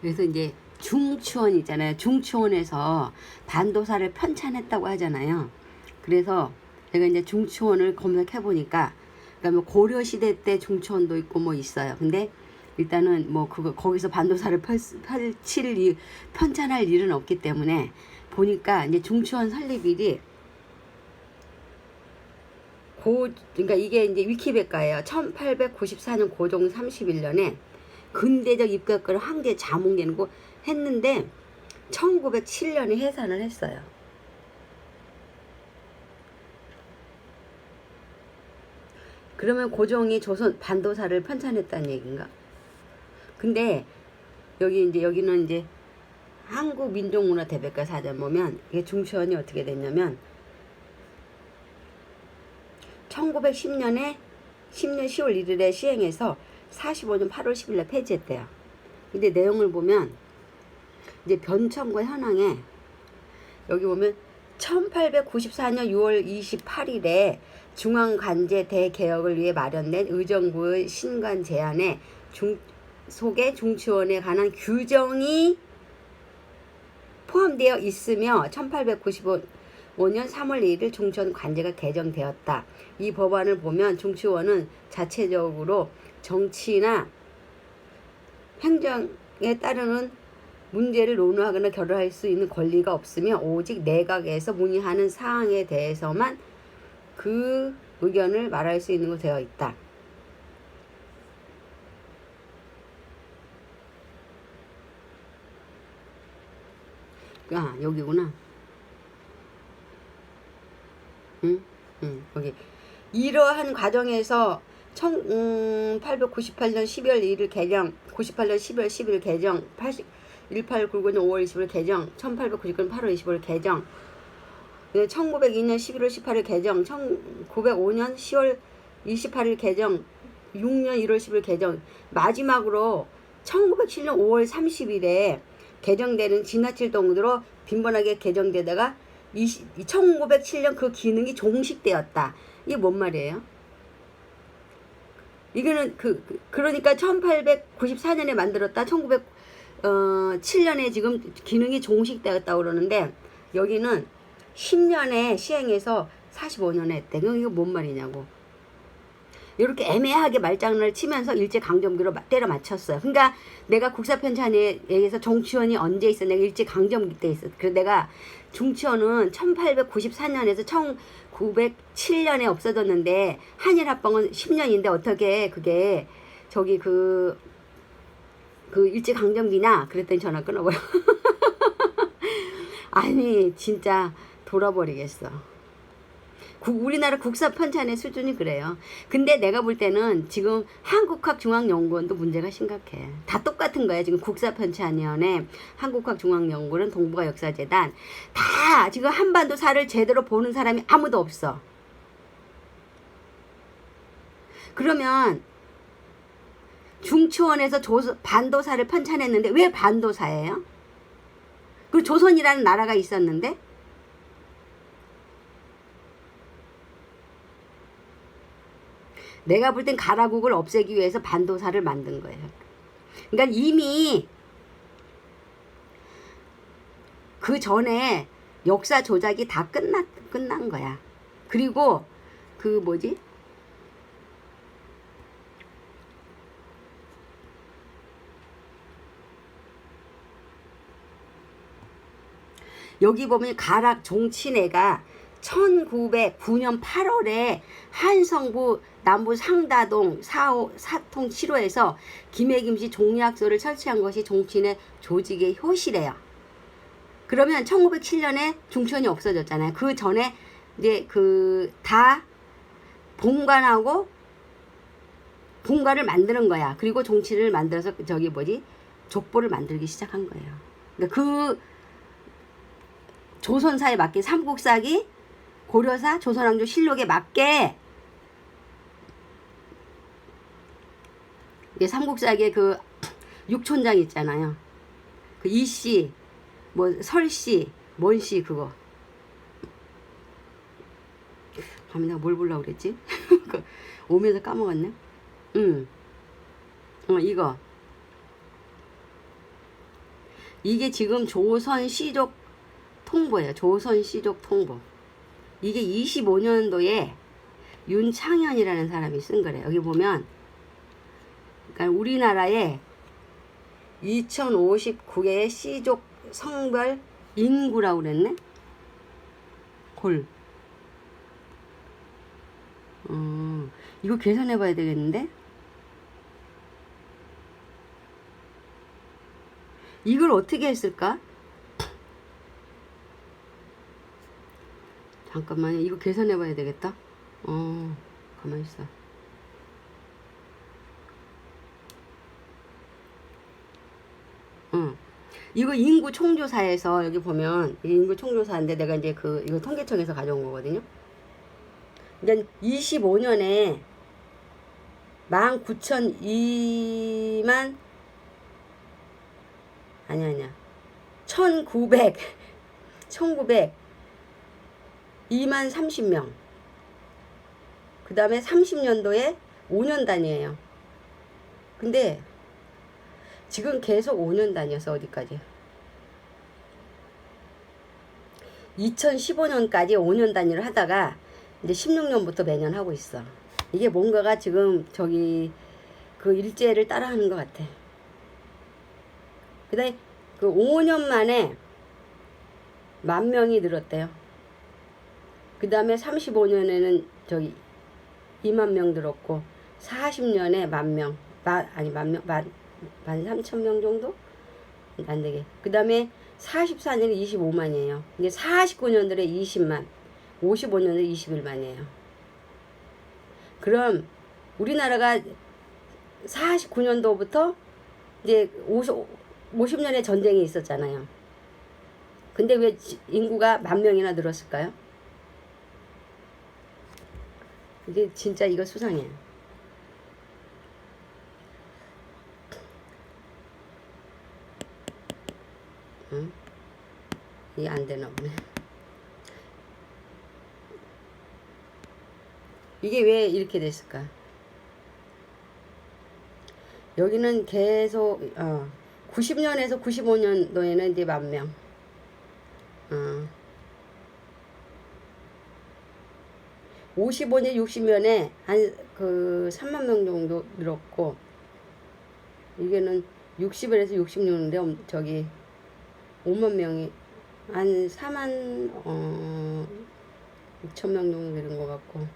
그래서 이제 중추원 있잖아요. 중추원에서 반도사를 편찬했다고 하잖아요. 그래서 제가 이제 중추원을 검색해 보니까 그다음에 고려 시대 때 중추원도 있고 뭐 있어요. 근데 일단은 뭐 그거 거기서 반도사를 펼, 펼칠 일, 편찬할 일은 없기 때문에 보니까 이제 중추원 설립일이 고 그러니까 이게 이제 위키백과예요. 1894년 고종 31년에 근대적 입각을 황제 자몽되고 했는데 1907년에 해산을 했어요. 그러면 고종이 조선 반도사를 편찬했다는 얘기인가? 근데 여기 이제 여기는 이제 한국 민족문화 대백과 사전 보면 이게 중추원이 어떻게 됐냐면 1910년에 10년 10월 1일에 시행해서 45년 8월 10일에 폐지했대요. 근데 내용을 보면 이제 변천과 현황에 여기 보면 1894년 6월 28일에 중앙관제 대개혁을 위해 마련된 의정부의 신관 제안에 중, 속에 중추원에 관한 규정이 포함되어 있으며 1895년 3월 2일 중추원 관제가 개정되었다. 이 법안을 보면 중추원은 자체적으로 정치나 행정에 따르는 문제를 논의하거나 결의할 수 있는 권리가 없으며 오직 내각에서 문의하는 사항에 대해서만 그 의견을 말할 수 있는 것으로 되어 있다. 아 여기구나. 응, 응 여기 이러한 과정에서 1898년 12월 1일 개정, 98년 12월 10일 개정, 80, 1899년 5월 20일 개정, 1899년 8월 25일 개정, 1902년 11월 18일 개정, 1905년 10월 28일 개정, 6년 1월 10일 개정, 마지막으로 1907년 5월 30일에 개정되는 지나칠 정도로 빈번하게 개정되다가 20, 1907년 그 기능이 종식되었다. 이게 뭔 말이에요? 이거는 그, 그 그러니까 1894년에 만들었다 1907년에 지금 기능이 종식되었다 고 그러는데 여기는 10년에 시행해서 45년에 했대. 그럼 이거 뭔 말이냐고. 이렇게 애매하게 말장난을 치면서 일제 강점기로 마- 때려 맞췄어요. 그러니까 내가 국사 편찬에 의해서 정치원이 언제 있어? 내가 일제 강점기 때 있어. 그래서 내가 중치원은 1894년에서 1907년에 없어졌는데 한일 합방은 10년인데 어떻게 그게 저기 그 그 일제 강점기냐? 그랬더니 전화 끊어버려. 아니 진짜 돌아버리겠어. 국- 우리나라 국사 편찬의 수준이 그래요. 근데 내가 볼 때는 지금 한국학중앙연구원도 문제가 심각해. 다 똑같은 거야. 지금 국사 편찬위원회, 한국학중앙연구원, 동북아 역사재단 다 지금 한반도사를 제대로 보는 사람이 아무도 없어. 그러면 중추원에서 조, 반도사를 편찬했는데 왜 반도사예요? 그리고 조선이라는 나라가 있었는데 내가 볼 땐 가라국을 없애기 위해서 반도사를 만든 거예요. 그러니까 이미 그 전에 역사 조작이 다 끝났 끝난 거야. 그리고 그 뭐지? 여기 보면 가락 종친회가 1909년 8월에 한성부 남부 상다동 4호, 사통 7호에서 김해김씨 종약소를 설치한 것이 종친의 조직의 효시래요. 그러면 1907년에 중천이 없어졌잖아요. 그 전에 이제 그 다 본관하고 본관을 만드는 거야. 그리고 종친을 만들어서 저기 뭐지 족보를 만들기 시작한 거예요. 그러니까 그 조선사에 맞게 삼국사기 고려사 조선왕조 실록에 맞게 이게 삼국사기에 그 육촌장 있잖아요. 그 이씨, 뭐 설씨, 뭔씨 그거. 밤에 내가 뭘 보려고 그랬지? 그 오면서 까먹었네. 응. 어 이거. 이게 지금 조선 시족 통보예요. 조선 시족 통보. 이게 25년도에 윤창현이라는 사람이 쓴 거래요. 여기 보면 그러니까 우리나라에 2059개의 시족 성별 인구라고 그랬네. 골. 어, 이거 계산해 봐야 되겠는데? 이걸 어떻게 했을까? 잠깐만요. 이거 계산해 봐야 되겠다. 어, 가만히 있어. 응. 이거 인구 총조사에서 여기 보면 이 인구 총조사인데 내가 이제 그 이거 통계청에서 가져온 거거든요. 그러니까 25년에 19,002만 아니 아니야. 1900 1900 2만 30명. 그 다음에 30년도에 5년 단위예요. 근데 지금 계속 5년 단위여서 어디까지? 2015년까지 5년 단위를 하다가 이제 16년부터 매년 하고 있어. 이게 뭔가가 지금 저기 그 일제를 따라하는 것 같아. 그 다음에 그 5년 만에 만 명이 늘었대요. 그 다음에 35년에는 저기 2만 명 늘었고 40년에 만 명, 만, 아니 만 명, 만, 만 3천 명 정도? 안 되게. 그 다음에 44년에 25만이에요. 이제 49년도에 20만, 55년도에 21만이에요. 그럼 우리나라가 49년도부터 이제 50, 50년에 전쟁이 있었잖아요. 근데 왜 지- 인구가 만 명이나 늘었을까요? 이게 진짜 이거 수상해. 응? 이게 안 되나 보네. 이게 왜 이렇게 됐을까? 여기는 계속 어 90년에서 95년도에는 이제 만 명. 55년, 60년에 한 그 3만 명 정도 늘었고 이게는 60에서 66년인데 저기 5만 명이 한 4만 어 6천 명 정도 되는 것 같고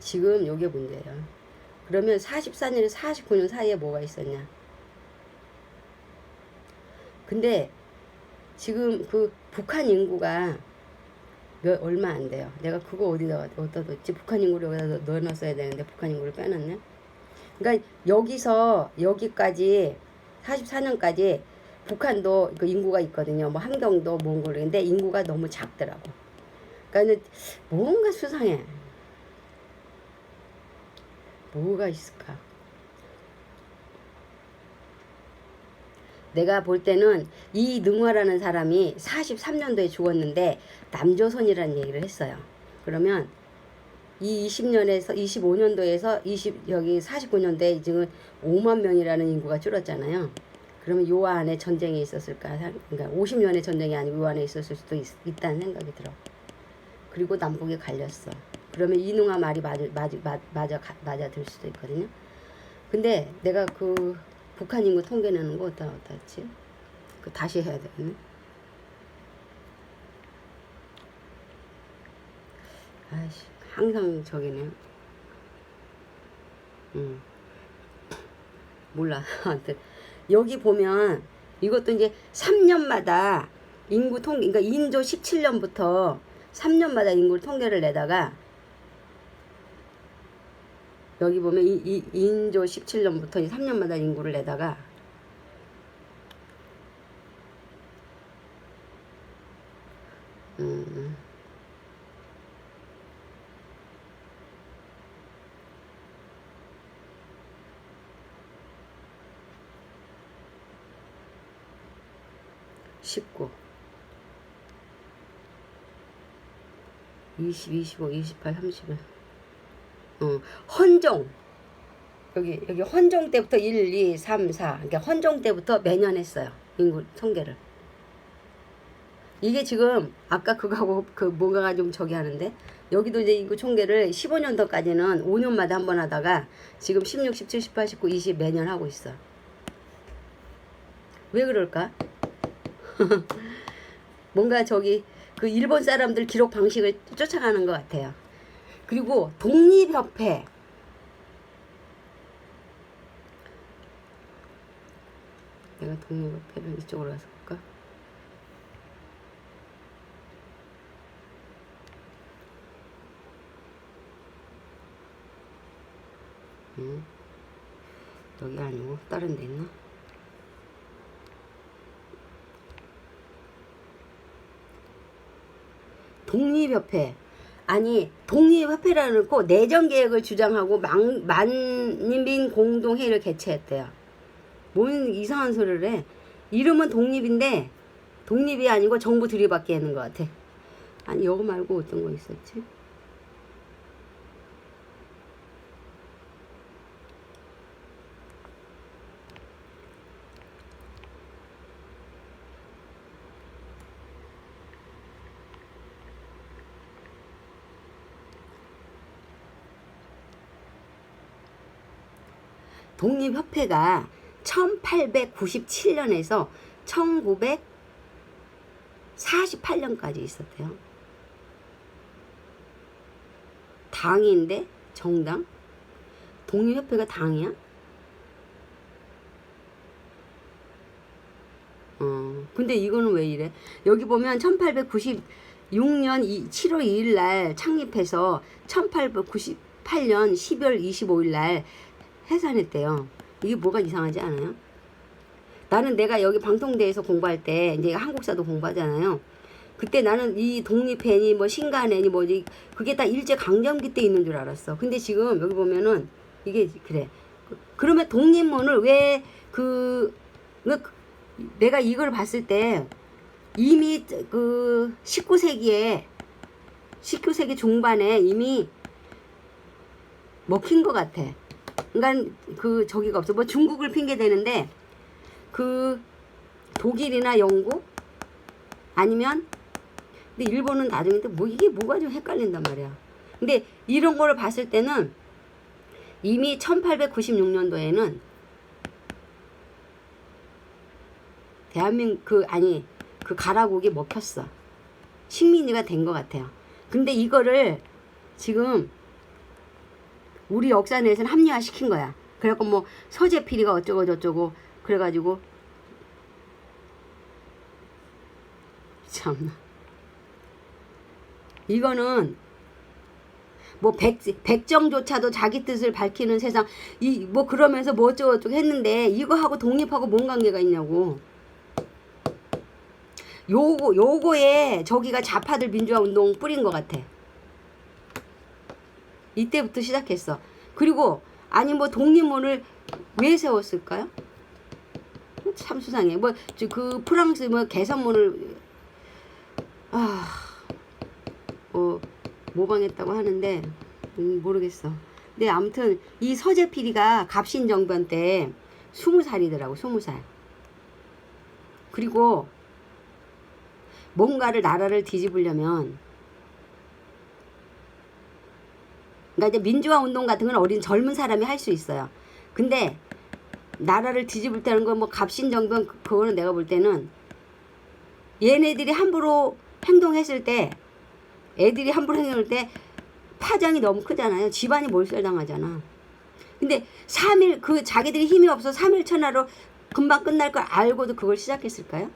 지금 요게 문제예요. 그러면 44년에서 49년 사이에 뭐가 있었냐? 근데 지금 그 북한 인구가 몇 얼마 안 돼요. 내가 그거 어디다 어디다 뒀지? 북한 인구를 여기다 넣- 넣어놨어야 되는데 북한 인구를 빼놨네. 그러니까 여기서 여기까지 44년까지 북한도 그 인구가 있거든요. 뭐 함경도 몽골인데 인구가 너무 작더라고. 그러니까 뭔가 수상해. 뭐가 있을까? 내가 볼 때는 이 능화라는 사람이 43년도에 죽었는데 남조선이라는 얘기를 했어요. 그러면 이 20년에서 25년도에서 20 여기 49년도에 지금 5만 명이라는 인구가 줄었잖아요. 그러면 요 안에 전쟁이 있었을까? 그러니까 50년의 전쟁이 아니고 요 안에 있었을 수도 있, 있다는 생각이 들어. 그리고 남북이 갈렸어. 그러면 이능화 말이 맞아 맞아 맞아 들 수도 있거든요. 근데 내가 그 북한 인구 통계 내는 거 어디다 했지? 그 다시 해야 되겠네. 아이씨, 항상 저기네. 음. 몰라. 아무튼 여기 보면 이것도 이제 3년마다 인구 통 그러니까 인조 17년부터 3년마다 인구를 통계를 내다가 여기 보면 이, 이 인조 17년부터 3년마다 인구를 내다가 음, 십구, 이십, 이십오, 이십팔, 삼십일. 어, 헌종 여기 여기 헌종 때부터 1, 2, 3, 4. 그러니까 헌종 때부터 매년 했어요. 인구 통계를. 이게 지금 아까 그거하고 그 뭔가가 좀 저기 하는데 여기도 이제 인구 총계를 15년도까지는 5년마다 한 번 하다가 지금 16, 17, 18, 19, 20 매년 하고 있어. 왜 그럴까? 뭔가 저기 그 일본 사람들 기록 방식을 쫓아가는 것 같아요. 그리고 독립협회 내가 독립협회를 이쪽으로 가서 볼까? 응? 여기 아니고 다른 데 있나? 독립협회 아니 독립협회라는 거 내정 계획을 주장하고 망, 만민 공동회의를 개최했대요. 뭔 이상한 소리를 해? 이름은 독립인데 독립이 아니고 정부 들이받게 하는 것 같아. 아니 이거 말고 어떤 거 있었지? 독립협회가 1897년에서 1948년까지 있었대요. 당인데 정당? 독립협회가 당이야? 어, 근데 이거는 왜 이래? 여기 보면 1896년 7월 2일 날 창립해서 1898년 12월 25일 날 해산했대요. 이게 뭐가 이상하지 않아요? 나는 내가 여기 방통대에서 공부할 때 이제 한국사도 공부하잖아요. 그때 나는 이 독립회니 뭐 신간회니 뭐지 그게 다 일제 강점기 때 있는 줄 알았어. 근데 지금 여기 보면은 이게 그래. 그러면 독립문을 왜 그 내가 이걸 봤을 때 이미 그 19세기에 19세기 중반에 이미 먹힌 것 같아. 그러니까 그 저기가 없어. 뭐 중국을 핑계 대는데 그 독일이나 영국 아니면 근데 일본은 나중인데 뭐 이게 뭐가 좀 헷갈린단 말이야. 근데 이런 거를 봤을 때는 이미 1896년도에는 대한민국 그 아니 그 가라국이 먹혔어. 식민지가 된 것 같아요. 근데 이거를 지금 우리 역사 내에서는 합리화 시킨 거야. 그래갖고 뭐 서재 피리가 어쩌고 저쩌고 그래가지고 참나 이거는 뭐 백, 백정조차도 자기 뜻을 밝히는 세상 이 뭐 그러면서 뭐 어쩌고 저쩌고 했는데 이거하고 독립하고 뭔 관계가 있냐고 요거 요거에 저기가 좌파들 민주화 운동 뿌린 것 같아. 이때부터 시작했어. 그리고 아니 뭐 독립문을 왜 세웠을까요? 참 수상해. 뭐 그 프랑스 뭐 개선문을 아 뭐 모방했다고 하는데 음, 모르겠어. 근데 아무튼 이 서재 피리가 갑신 정변 때 스무 살이더라고 스무 살. 그리고 뭔가를 나라를 뒤집으려면 그러니까 이제 민주화 운동 같은 건 어린 젊은 사람이 할 수 있어요. 근데 나라를 뒤집을 때는 건뭐 갑신 정변 그- 그거는 내가 볼 때는 얘네들이 함부로 행동했을 때 애들이 함부로 행동할 때 파장이 너무 크잖아요. 집안이 몰살당하잖아. 근데 3일 그 자기들이 힘이 없어 3일 천하로 금방 끝날 걸 알고도 그걸 시작했을까요?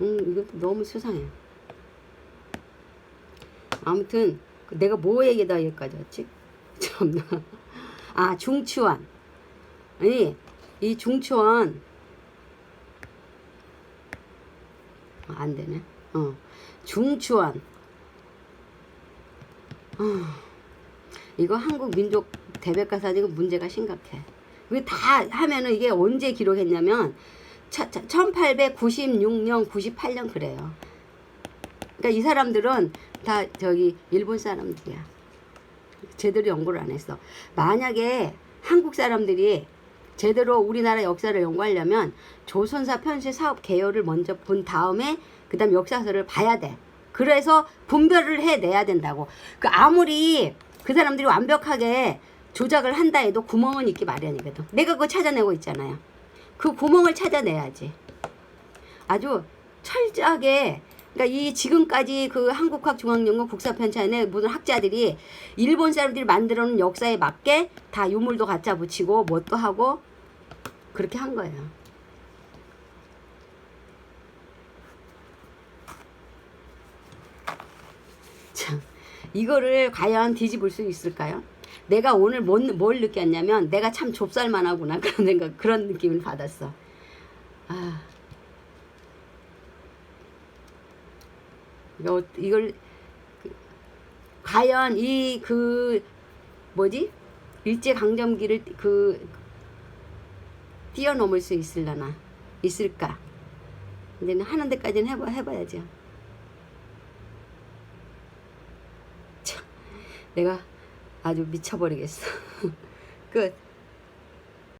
음, 이것도 너무 수상해. 아무튼 내가 뭐 얘기다 여기까지 왔지? 참나. 아, 중추원. 아니, 이 중추원. 아, 안 되네. 어. 중추원. 어. 이거 한국 민족 대백과사 지금 문제가 심각해. 이게 다 하면은 이게 언제 기록했냐면 1896년, 98년 그래요. 그러니까 이 사람들은 다 저기 일본 사람들이야. 제대로 연구를 안 했어. 만약에 한국 사람들이 제대로 우리나라 역사를 연구하려면 조선사 편시 사업 개요를 먼저 본 다음에 그다음 역사서를 봐야 돼. 그래서 분별을 해내야 된다고. 그 아무리 그 사람들이 완벽하게 조작을 한다 해도 구멍은 있기 마련이거든. 내가 그거 찾아내고 있잖아요. 그 구멍을 찾아내야지. 아주 철저하게 그러니까 이 지금까지 그 한국학 중앙연구 국사편찬의 모든 학자들이 일본 사람들이 만들어 놓은 역사에 맞게 다 유물도 갖다 붙이고 뭣도 하고 그렇게 한 거예요. 참 이거를 과연 뒤집을 수 있을까요? 내가 오늘 뭘, 뭘 느꼈냐면 내가 참 좁쌀만하구나 그런 생각 그런 느낌을 받았어. 아 이거 이걸 그, 과연 이 그 뭐지 일제 강점기를 그 뛰어넘을 수 있을려나 있을까? 이제는 하는 데까지는 해봐 해봐야죠. 참 내가 아주 미쳐버리겠어. 끝.